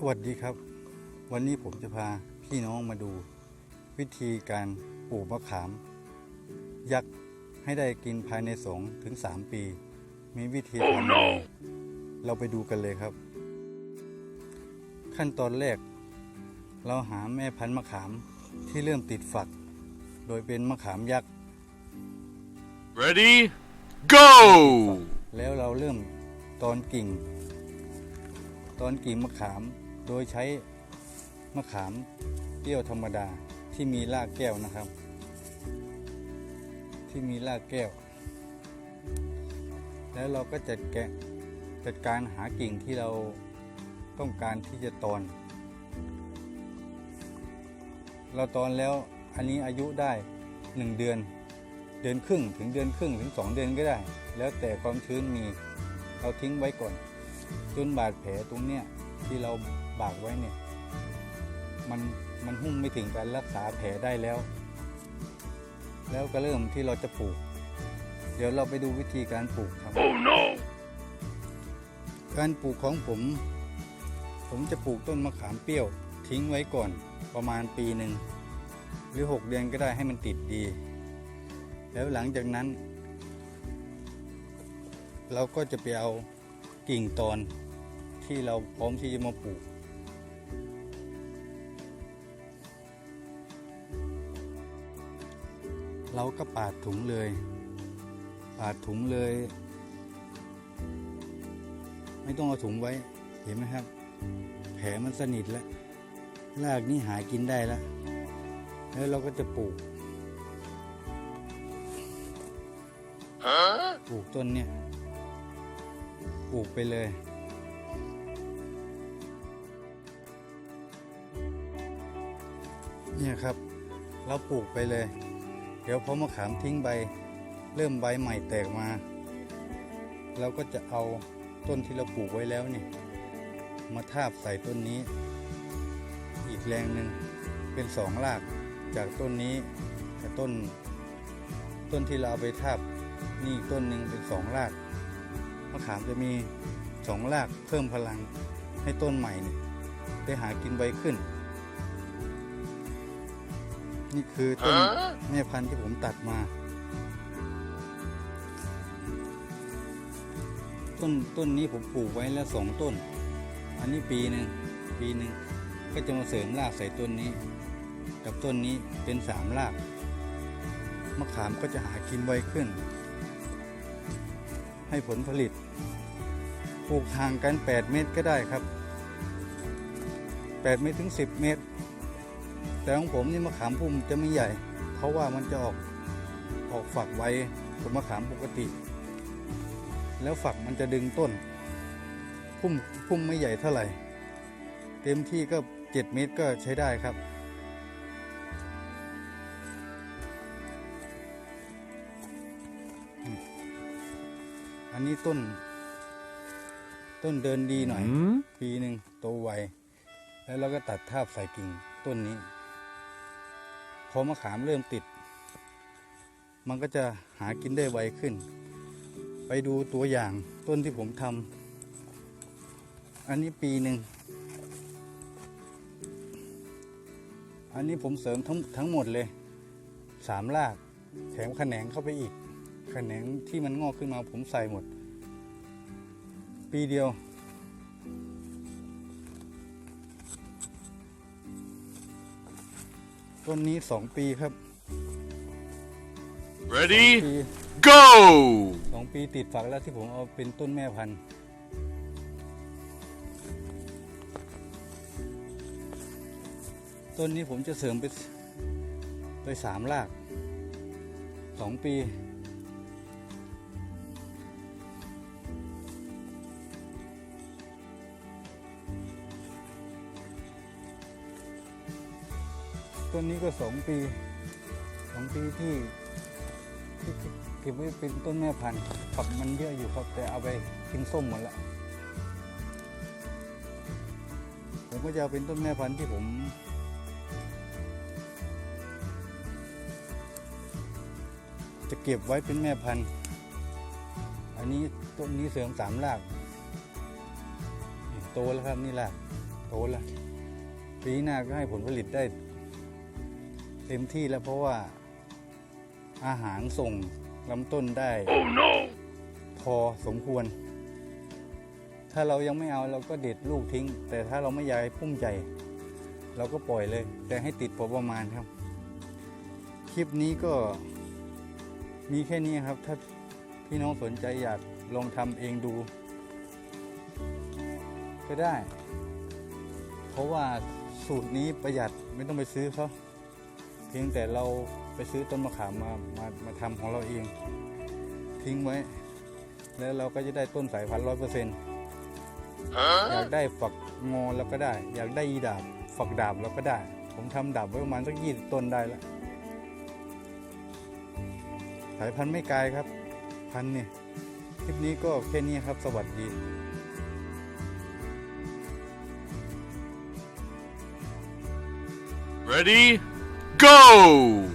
สวัสดีครับ วันนี้ผมจะพาพี่น้องมาดู วิธีการปลูกมะขาม ยักษ์ให้ได้กินภายในสองถึงสามปี มีวิธีทำยังไงเราไปดูกันเลยครับ ขั้นตอนแรก เราหาแม่พันธุ์มะขามที่เริ่มติดฝัก โดยเป็นมะขามยักษ์ Ready? Go! แล้วเราเริ่มตอนกิ่ง ตอนกิ่งมะขาม โดยใช้มะขามเปรี้ยวธรรมดาที่มีรากแก้วนะครับ ที่มีรากแก้ว แล้วเราก็จัดแกะจัดการหากิ่งที่เราต้องการที่จะตอน เราตอนแล้วอันนี้อายุได้หนึ่งเดือน เดือนครึ่งถึงเดือนครึ่งถึงสองเดือนก็ได้ แล้วแต่ความชื้นมี เราทิ้งไว้ก่อน จนบาดแผลตรงเนี้ย ที่เราบากไว้เนี่ย มันมันหุ้มไม่ถึงการรักษาแผลได้แล้ว แล้วก็เริ่มที่เราจะปลูก เดี๋ยวเราไปดูวิธีการปลูกครับ Oh no! การปลูกของผม ผมจะปลูกต้นมะขามเปรี้ยวทิ้งไว้ก่อนประมาณปีหนึ่งหรือ 6 เดือนก็ได้ให้มันติดดี แล้วหลังจากนั้น เราก็จะไปเอากิ่งตอน ที่เราพร้อมที่จะมาปลูก เราก็ปาดถุงเลย ปาดถุงเลย ไม่ต้องเอาถุงไว้ เห็นไหมครับ แผลมันสนิทแล้วรากนี่หากินได้แล้ว แล้วเราก็จะปลูก Huh? ปลูกต้นเนี่ย ปลูกไปเลย เนี่ยครับ เราปลูกไปเลย เดี๋ยวพอมะขามทิ้งใบ เริ่มใบใหม่แตกมา เราก็จะเอาต้นที่เราปลูกไว้แล้วเนี่ย มาทาบใส่ต้นนี้ อีกแรงหนึ่งเป็นสองรากจากต้นนี้กับต้น ต้นที่เราเอาไปทาบนี่ต้นหนึ่งเป็นสองรากมะขามจะมีสองรากเพิ่มพลังให้ต้นใหม่เนี่ยได้หากินไวขึ้น นี่คือต้น Huh? แม่พันธุ์ที่ผมตัดมา ต้นต้นนี้ผมปลูกไว้แล้วสองต้น อันนี้ปีหนึ่งปีหนึ่งก็จะมาเสริมรากใส่ต้นนี้ กับต้นนี้เป็นสามรากมะขามก็จะหากินไวขึ้น ให้ผลผลิตปลูกห่างกัน 8 เมตรก็ได้ครับ 8 เมตรถึง 10 เมตร แต่ของผมนี่มะขามพุ่มจะไม่ใหญ่ เพราะว่ามันจะออกออกฝักไวกว่ามะขามปกติ แล้วฝักมันจะดึงต้น พุ่มพุ่มไม่ใหญ่เท่าไหร่ เต็มที่ก็7เมตรก็ใช้ได้ครับ อันนี้ต้น ต้นเดินดีหน่อย Hmm? ปีหนึ่งโตไวแล้วเราก็ตัดทาบใส่กิ่งต้นนี้พ อมะขามเริ่มติด มันก็จะหากินได้ไวขึ้น ไปดูตัวอย่างต้นที่ผมทำอันนี้ปีหนึ่ง อันนี้ผมเสริมทั้งทั้งหมดเลยสามรากแถมแขนงเข้าไปอีกแขนงที่มันงอกขึ้นมาผมใส่หมด ปีเดียว ต้นนี้สองปีครับ Ready? ปี Go! สองปีติดฝักแล้วที่ผมเอาเป็นต้นแม่พันธุ์ต้นนี้ผมจะเสริมไปไปสามรากสองปี ต้นนี้ก็สองปีสองปีที่ที่เก็บไว้เป็นต้นแม่พันธุ์ฝักมันเยอะอยู่ครับ แต่เอาไปกินส้มหมดละผมก็จะเอาเป็นต้นแม่พันธุ์ที่ผม จะเก็บไว้เป็นแม่พันธุ์ อันนี้ต้นนี้เสริมสามรากโตแล้วครับนี่รากโตนละปีหน้าก็ให้ผลผลิตได้ เต็มที่แล้วเพราะว่าอาหารส่งลำต้นได้ Oh no! พอสมควร ถ้าเรายังไม่เอาเราก็เด็ดลูกทิ้ง แต่ถ้าเราไม่อยากให้พุ่มใหญ่ เราก็ปล่อยเลย แต่ให้ติดพอประมาณครับ คลิปนี้ก็มีแค่นี้ครับ ถ้าพี่น้องสนใจอยากลองทำเองดู ก็ได้ เพราะว่าสูตรนี้ประหยัดไม่ต้องไปซื้อเขา เพียงแต่เราไปซื้อต้นมะขามมามามาทำของเราเอง ทิ้งไว้ แล้วเราก็จะได้ต้นสายพันธุ์ร้อยเปอร์เซ็นต์อยากได้ฝักงอเราก็ได้ อยากได้อีดาบฝักดาบเราก็ได้ ผมทำดาบไว้ประมาณสักยี่สิบต้นได้แล้วสายพันธุ์ไม่ไกลครับ พันธุ์เนี่ยคลิปนี้ก็แค่นี้ครับสวัสดี Ready? Go!